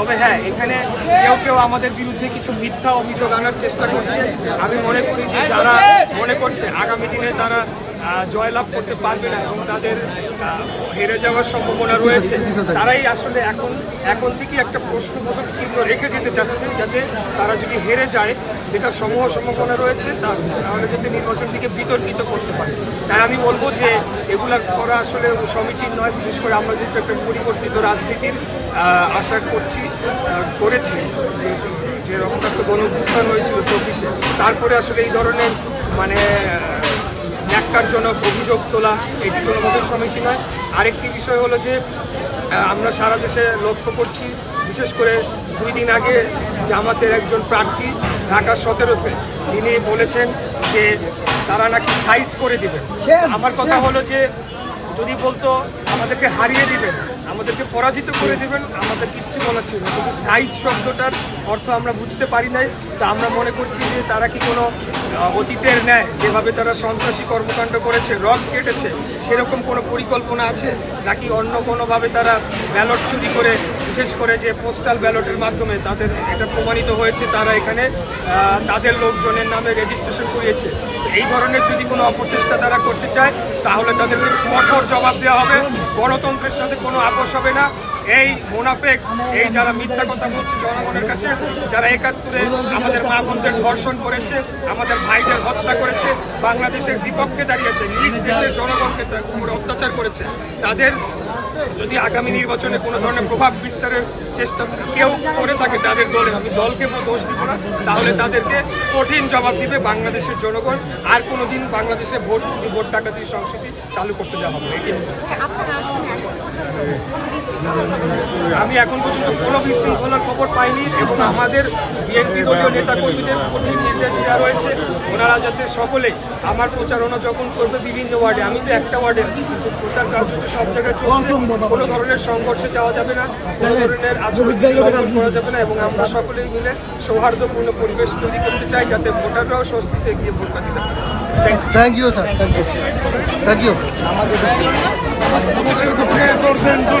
তবে হ্যাঁ এখানে কেউ কেউ আমাদের বিরুদ্ধে কিছু মিথ্যা অভিযোগ আনার চেষ্টা করছে। আমি মনে করি যে যারা মনে করছে আগামী দিনে তারা জয়লাভ করতে পারবে না এবং তাদের হেরে যাওয়ার সম্ভাবনা রয়েছে, তারাই আসলে এখন এখন থেকে একটা প্রশ্নবোধক চিহ্ন রেখে যেতে চাচ্ছে, যাতে তারা যদি হেরে যায়, যেটা সমূহ সম্ভাবনা রয়েছে তাহলে যাতে নির্বাচনটিকে বিতর্কিত করতে পারে। তাই আমি বলব যে এগুলা করা আসলে সমীচীন নয়, বিশেষ করে আমরা যেহেতু একটা পরিবর্তিত রাজনীতির আশা করছি করেছি যে যে গণ গণভুত্থান হয়েছিল চব্বিশে। তারপরে আসলে এই ধরনের মানে ন্যাক্কারজনক অভিযোগ তোলা এটি কোনোভাবেই সমীচীন নয়। আরেকটি বিষয় হলো যে আমরা সারা দেশে লক্ষ্য করছি বিশেষ করে দুই দিন আগে জামাতের একজন প্রার্থী ঢাকা সতেরোতে তিনি বলেছেন যে তারা নাকি সাইজ করে দিবেন আমার কথা হলো যে যদি বলতো আমাদেরকে হারিয়ে দিবেন আমাদেরকে পরাজিত করে দেবেন, আমাদের কিচ্ছু বলার ছিল। কিন্তু সাইজ শব্দটার অর্থ আমরা বুঝতে পারি নাই। তা আমরা মনে করছি যে তারা কি কোনো অতীতের ন্যায় যেভাবে তারা সন্ত্রাসী কর্মকাণ্ড করেছে রড কেটেছে, সেরকম কোনো পরিকল্পনা আছে? নাকি অন্য কোনোভাবে তারা ব্যালট চুরি করে, বিশেষ করে যে পোস্টাল ব্যালটের মাধ্যমে তাদের এটা প্রমাণিত হয়েছে, তারা এখানে তাদের লোকজনের নামে রেজিস্ট্রেশন করিয়েছে? এই ধরনের যদি কোনো অপচেষ্টা তারা করতে চায়, তাহলে তাদেরকে কঠোর জবাব দেওয়া হবে। গণতন্ত্রের সাথে কোনো আপোষ হবে না। এই মোনাফেক, এই যারা মিথ্যা কথা বলছে জনগণের কাছে, যারা একাত্তরে আমাদের মা বোনদের ধর্ষণ করেছে, আমাদের ভাইদের হত্যা করেছে, বাংলাদেশের বিপক্ষে দাঁড়িয়েছে, নিজ দেশের জনগণকে উপরে অত্যাচার করেছে, তাদের যদি আগামী নির্বাচনে কোনো ধরনের প্রভাব বিস্তারের চেষ্টা কেউ করে থাকে তাদের দলে আমি দলকে দোষ দিব না, তাহলে তাদেরকে কঠিন জবাব দিবে বাংলাদেশের জনগণ। আর কোনো দিন বাংলাদেশে ভোট চুরি ভোট ডাকাতির সংস্কৃতি চালু করতে দেওয়া হবে। এটি আমি এখন পর্যন্ত কোনো বিশৃঙ্খলার খবর পাইনি এবং আমাদের বিএনপি দলীয় নেতাকর্মীদের কঠিন নির্দেশ দেওয়া রয়েছে। ওনারা যাতে সকলে আমার প্রচারণা যখন করবে বিভিন্ন ওয়ার্ডে, আমি তো একটা ওয়ার্ডে আছি, কিন্তু প্রচার কার্য সব জায়গায় চলছে। কোনো ধরনের সংঘর্ষে যাওয়া যাবে না কোনো ধরনের আচরণ করা যাবে না এবং আমরা সকলেই মিলে সৌহার্দ্যপূর্ণ পরিবেশ তৈরি করতে চাই যাতে ভোটাররাও স্বস্তিতে গিয়ে ভোট দিতে পারে। Thank you thank you sir thank you thank you